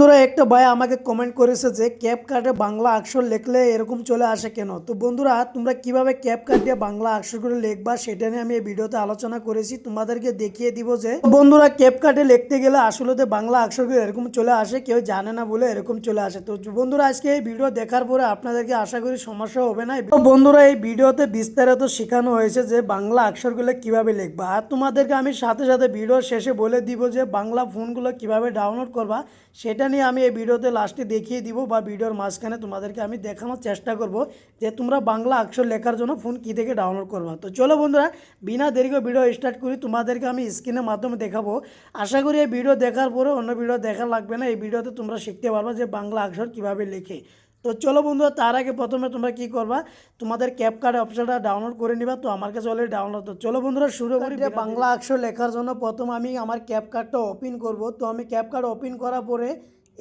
বন্ধুরা, একটা ভাই আমাকে কমেন্ট করেছে যে ক্যাপ কার্ডে বাংলা অক্ষর লিখলে এরকম চলে আসে কেন? তো বন্ধুরা, তোমরা কীভাবে ক্যাপ কার্ড দিয়ে বাংলা অক্ষরগুলো লিখবা সেটা নিয়ে আমি এই ভিডিওতে আলোচনা করেছি, তোমাদেরকে দেখিয়ে দিব যে, বন্ধুরা ক্যাপ কার্ডে লিখতে গেলে আসলে বাংলা অক্ষরগুলো এরকম চলে আসে, কেউ জানে না বলে এরকম চলে আসে। তো বন্ধুরা, আজকে এই ভিডিও দেখার পরে আপনাদেরকে আশা করি সমস্যা হবে না। বন্ধুরা, এই ভিডিওতে বিস্তারিত শেখানো হয়েছে যে, বাংলা অক্ষরগুলো কীভাবে লিখবা। আর তোমাদেরকে আমি সাথে সাথে ভিডিও শেষে বলে দিব যে, বাংলা ফোনগুলো কীভাবে ডাউনলোড করবা, সেটা নিয়ে আমি এই ভিডিওতে লাস্টে দেখিয়ে দিব বা ভিডিওর মাঝখানে তোমাদেরকে আমি দেখানোর চেষ্টা করব যে তোমরা বাংলা অক্ষর লেখার জন্য ফোন কী থেকে ডাউনলোড করবা। তো চলো বন্ধুরা বিনা দেরি করে ভিডিও স্টার্ট করি তোমাদেরকে আমি স্ক্রিনের মাধ্যমে দেখাবো। আশা করি এই ভিডিও দেখার পরে অন্য ভিডিও দেখা লাগবে না এই ভিডিওতে তোমরা শিখতে পারবা যে বাংলা অক্ষর কীভাবে লেখে। তো চলো বন্ধুরা তার আগে প্রথমে তোমরা কি করবা তোমাদের ক্যাপ কার্ড অপশনটা ডাউনলোড করে নিবা তো আমার কাছে অলরেডি ডাউনলোড তো চলো বন্ধুরা শুরু করি যে বাংলা অক্ষর লেখার জন্য প্রথম আমি আমার ক্যাপ কার্ডটা ওপেন করব। তো আমি ক্যাপ কার্ড ওপেন করার পরে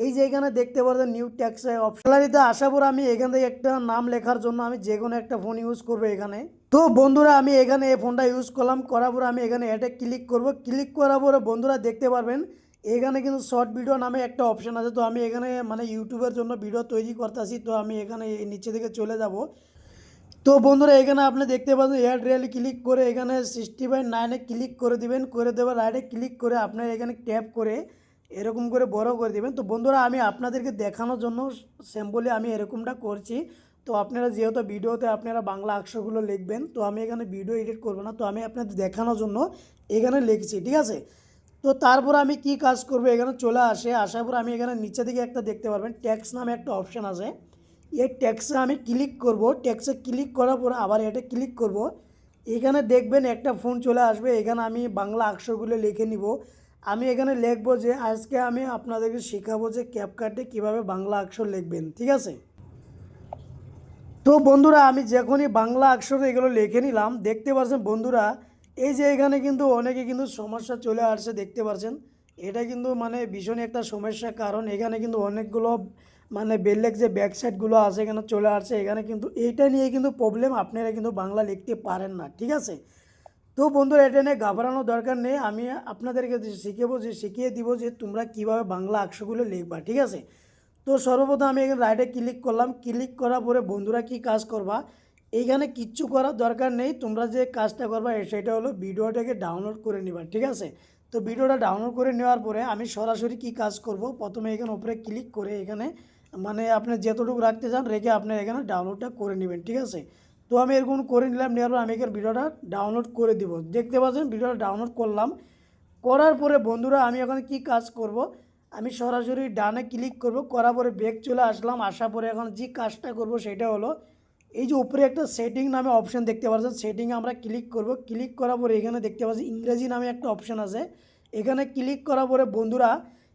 এই যে এখানে দেখতে পারবেন নিউ ট্যাক্স অপশনালিতে আসার পর আমি এখান থেকে একটা নাম লেখার জন্য আমি যে কোনো একটা ফোন ইউজ করব এখানে। তো বন্ধুরা, আমি এখানে এই ফোনটা ইউজ করলাম, করার পরে আমি এখানে এটা ক্লিক করব। ক্লিক করার পরে বন্ধুরা দেখতে পারবেন, এখানে কিন্তু শর্ট ভিডিও নামে একটা অপশন আছে। তো আমি এখানে মানে ইউটিউবের জন্য ভিডিও তৈরি করতেছি, তো আমি এখানে নিচে থেকে চলে যাব। তো বন্ধুরা, এখানে আপনি দেখতে পাচ্ছেন এয়ার রেল ক্লিক করে এখানে সিক্সটি বাই নাইনে ক্লিক করে দিবেন। করে দেওয়ার রাইটে ক্লিক করে আপনার এখানে ট্যাপ করে এরকম করে বড় করে দিবেন। তো বন্ধুরা, আমি আপনাদেরকে দেখানোর জন্য স্যাম্পলে আমি এরকমটা করছি। তো আপনারা যেহেতু ভিডিওতে আপনারা বাংলা অক্ষরগুলো লিখবেন, তো আমি এখানে ভিডিও এডিট করব না। তো আমি আপনাদের দেখানোর জন্য এখানে লিখছি, ঠিক আছে? তো তারপর আমি কি কাজ করব, এখানে চলে আসে। আসার পর আমি এখানে নিচে দিকে একটা দেখতে পারবেন ট্যাক্স নামে একটা অপশান আছে। এই ট্যাক্সে আমি ক্লিক করব। ট্যাক্সে ক্লিক করার পর আবার এটা ক্লিক করব। এখানে দেখবেন একটা ফোন চলে আসবে। এখানে আমি বাংলা অক্ষরগুলো লিখে নিব। আমি এখানে লিখব যে আজকে আমি আপনাদেরকে শেখাবো যে ক্যাপকার্টে কীভাবে বাংলা অক্ষর লিখবেন, ঠিক আছে? তো বন্ধুরা, আমি যখনই বাংলা অক্ষর এগুলো লিখে নিলাম, দেখতে পাচ্ছেন বন্ধুরা, এই যে এখানে কিন্তু অনেকে কিন্তু সমস্যা চলে আসছে, দেখতে পাচ্ছেন এটা কিন্তু মানে ভীষণই একটা সমস্যা কারণ। এখানে কিন্তু অনেকগুলো মানে বেলেগ যে ব্যাকসাইডগুলো আছে এখানে চলে আসছে। এখানে কিন্তু এইটা নিয়ে কিন্তু প্রবলেম আপনারা কিন্তু বাংলা লিখতে পারেন না, ঠিক আছে? তো বন্ধুরা, এটা নিয়ে ঘাবড়ানোর দরকার নেই। আমি আপনাদেরকে শিখাবো যে শিখিয়ে দিব যে তোমরা কীভাবে বাংলা অক্ষরগুলো লিখবা, ঠিক আছে? তো সর্বপ্রথম আমি এখানে রাইটে ক্লিক করলাম। ক্লিক করার পরে বন্ধুরা কি কাজ করবা? এইখানে কিচ্ছু করার দরকার নেই। তোমরা যে কাজটা করবা সেটা হলো ভিডিওটাকে ডাউনলোড করে নিবা, ঠিক আছে? তো ভিডিওটা ডাউনলোড করে নেওয়ার পরে আমি সরাসরি কি কাজ করব? প্রথমে এখানে উপরে ক্লিক করে এখানে মানে আপনি যতটুকু রাখতে চান, রেখে আপনি এখানে ডাউনলোডটা করে নেবেন, ঠিক আছে? তো আমি এরকম করে নিলাম নেওয়ার পর আমি এখানে ভিডিওটা ডাউনলোড করে দিব। দেখতে পাচ্ছেন, ভিডিওটা ডাউনলোড করলাম। করার পরে বন্ধুরা, আমি এখন কি কাজ করব? আমি সরাসরি ডানে ক্লিক করব। করার পরে ব্যাক চলে আসলাম। আসার পরে এখন যে কাজটা করব সেটা হলো, এই যে উপরে একটা সেটিং নামে অপশন দেখতে পাচ্ছেন। সেটিংয়ে আমরা ক্লিক করব। ক্লিক করার পরে এখানে দেখতে পাচ্ছি ইংরেজি নামে একটা অপশান আছে। এখানে ক্লিক করার পরে বন্ধুরা,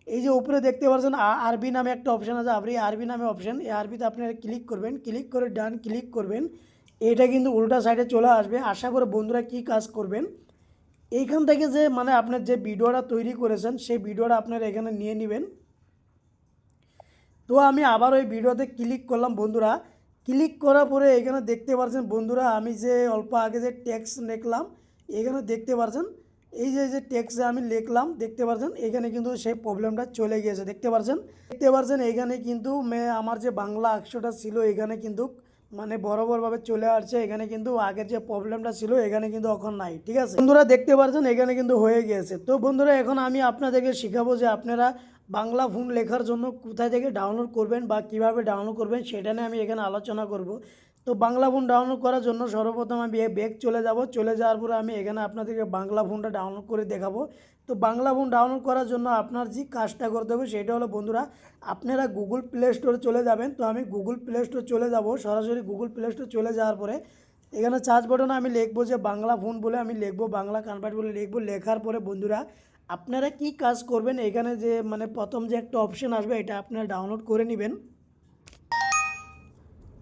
এই যে উপরে দেখতে পাচ্ছেন আরবি নামে একটা অপশান আছে। আপনি আরবি নামে অপশন এই আরবিতে আপনারা ক্লিক করবেন। ক্লিক করে ডান ক্লিক করবেন। এটা কিন্তু উল্টা সাইডে চলে আসবে। আশা করে বন্ধুরা কি কাজ করবেন? এইখান থেকে যে মানে আপনার যে ভিডিওটা তৈরি করেছেন, সেই ভিডিওটা আপনারা এখানে নিয়ে নেবেন। তো আমি আবার ওই ভিডিওতে ক্লিক করলাম বন্ধুরা। ক্লিক করার পরে এখানে দেখতে পাচ্ছেন বন্ধুরা, আমি যে অল্প আগে যে ট্যাক্স লিখলাম, এখানে দেখতে পাচ্ছেন এই যে যে ট্যাক্সে আমি লিখলাম, দেখতে পাচ্ছেন এখানে কিন্তু সেই প্রবলেমটা চলে গিয়েছে, দেখতে পাচ্ছেন দেখতে পাচ্ছেন এখানে কিন্তু আমার যে বাংলা অক্ষরটা ছিল, এখানে কিন্তু মানে বরাবরভাবে চলে আসছে। এখানে কিন্তু আগের যে প্রবলেমটা ছিল, এখানে কিন্তু এখন নাই, ঠিক আছে? বন্ধুরা, দেখতে পাচ্ছেন, এখানে কিন্তু হয়ে গিয়েছে। তো বন্ধুরা, এখন আমি আপনাদেরকে শেখাবো যে আপনারা বাংলা ফোন লেখার জন্য কোথায় থেকে ডাউনলোড করবেন বা কীভাবে ডাউনলোড করবেন, সেটা নিয়ে আমি এখানে আলোচনা করব। তো বাংলা ফোন ডাউনলোড করার জন্য সর্বপ্রথম আমি ব্যাগ চলে যাব। চলে যাওয়ার পরে আমি এখানে আপনাদেরকে বাংলা ফোনটা ডাউনলোড করে দেখাবো। তো বাংলা ফোন ডাউনলোড করার জন্য আপনার যে কাজটা করতে হবে সেটা হলো, বন্ধুরা, আপনারা গুগল প্লে স্টোরে চলে যাবেন। তো আমি গুগল প্লে স্টোর চলে যাব। সরাসরি গুগল প্লে স্টোর চলে যাওয়ার পরে এখানে চার্জ বাটনে আমি লিখব যে বাংলা ফোন বলে আমি লিখব, বাংলা কনভার্ট বলে লিখব। লেখার পরে, বন্ধুরা, আপনারা কি কাজ করবেন? এখানে যে মানে প্রথম যে একটা অপশন আসবে, এটা আপনারা ডাউনলোড করে নেবেন।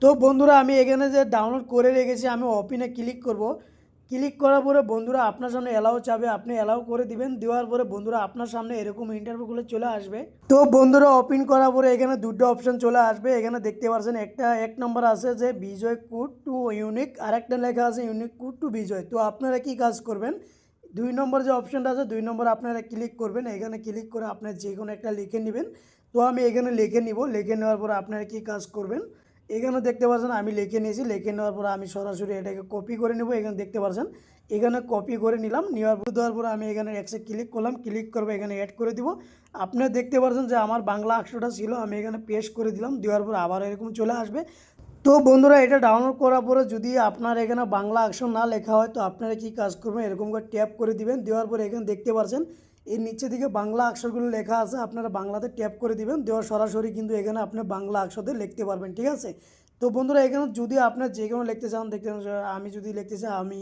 তো বন্ধুরা, আমি এখানে যে ডাউনলোড করে রেখেছি, আমি ওপেনে ক্লিক করব। ক্লিক করার পরে বন্ধুরা, আপনার সামনে অ্যালাউ চাবে, আপনি অ্যালাউ করে দিবেন। দেওয়ার পরে বন্ধুরা, আপনার সামনে এরকম ইন্টারভিউগুলো চলে আসবে। তো বন্ধুরা ওপেন করার পরে এখানে দুটো অপশন চলে আসবে। এখানে দেখতে পাচ্ছেন একটা, এক নম্বর আছে যে বিজয় কুড টু ইউনিক আর একটা লেখা আছে ইউনিক কুড টু বিজয়। তো আপনারা কি কাজ করবেন? দুই নম্বর যে অপশনটা আছে, দুই নম্বর আপনারা ক্লিক করবেন। এখানে ক্লিক করে আপনার যে কোনো একটা লিখে নেবেন। তো আমি এখানে লিখে নিব। লিখে নেওয়ার পর আপনারা কি কাজ করবেন? এখানে দেখতে পাচ্ছেন আমি লিখে নিয়েছি, লিখে নেওয়ার পর আমি সরাসরি এটাকে কপি করে নেব, এখানে দেখতে পাচ্ছেন এখানে কপি করে নিলাম, নেওয়ার পর দেওয়ার পর আমি এখানে একসে ক্লিক করলাম ক্লিক করব এখানে অ্যাড করে দিব। আপনারা দেখতে পাচ্ছেন যে আমার বাংলা অক্ষরটা ছিল, আমি এখানে পেস্ট করে দিলাম, দেওয়ার পর আবার এরকম চলে আসবে। তো বন্ধুরা, এটা ডাউনলোড করার পরে যদি আপনার এখানে বাংলা অক্ষর না লেখা হয়, তো আপনারা কি কাজ করবেন? এরকম করে ট্যাপ করে দিবেন, দেওয়ার পরে এখানে দেখতে পাচ্ছেন এর নিচে দিকে বাংলা অক্ষরগুলো লেখা আছে, আপনারা বাংলাতে ট্যাপ করে দিবেন, দেওয়া সরাসরি কিন্তু এখানে আপনি বাংলা অক্ষরে লিখতে পারবেন, ঠিক আছে? তো বন্ধুরা, এখানে যদি আপনার যে কোনো লিখতে চান, দেখতে আমি যদি লিখতে চাই, আমি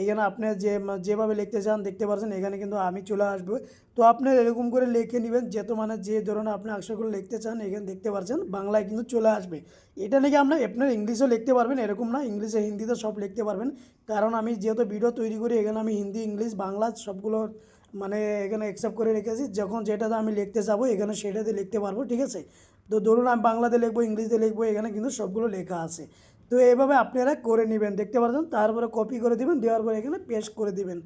এখানে আপনি যে, যেভাবে লিখতে চান, দেখতে পারছেন এখানে কিন্তু আমি চলে আসব। তো আপনি এরকম করে লিখে নেবেন, যেত মানে যে ধরনের আপনি অক্ষরগুলো লিখতে চান, এখানে দেখতে পারছেন বাংলায় কিন্তু চলে আসবে। এটা নাকি আপনার আপনার ইংলিশেও লিখতে পারবেন, এরকম না, ইংলিশে, হিন্দিতে সব লিখতে পারবেন। কারণ আমি যেহেতু ভিডিও তৈরি করি, এখানে আমি হিন্দি, ইংলিশ, বাংলা সবগুলো মানে এখানে অ্যাকসেপ্ট করে রেখেছি। যখন যেটাতে আমি লিখতে যাব, এখানে সেটাতে লিখতে পারব, ঠিক আছে? তো ধরুন আমি বাংলাতে লিখব ইংলিশে লিখব, এখানে কিন্তু সবগুলো লেখা আছে। তো এইভাবে আপনারা করে নেবেন, দেখতে পাচ্ছেন? তারপরে কপি করে দিবেন, দেওয়ার পরে এখানে পেস্ট করে দিবেন।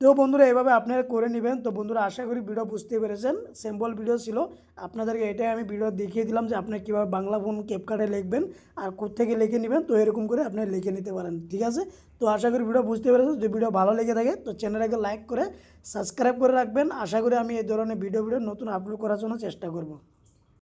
তো বন্ধুরা এইভাবে আপনারা করে নেবেন। তো বন্ধুরা, আশা করি ভিডিও বুঝতে পেরেছেন। সিম্পল ভিডিও ছিল। আপনাদেরকে এটাই আমি ভিডিও দেখিয়ে দিলাম যে আপনি কীভাবে বাংলা ফোন ক্যাপকার্টে লিখবেন আর কোথেকে লিখে নেবেন। তো এরকম করে আপনি লিখে নিতে পারেন, ঠিক আছে? তো আশা করি ভিডিও বুঝতে পেরেছেন। যদি ভিডিও ভালো লেগে থাকে, তো চ্যানেলটাকে লাইক করে সাবস্ক্রাইব করে রাখবেন। আশা করি আমি এই ধরনের ভিডিও ভিডিও নতুন আপলোড করার জন্য চেষ্টা করব।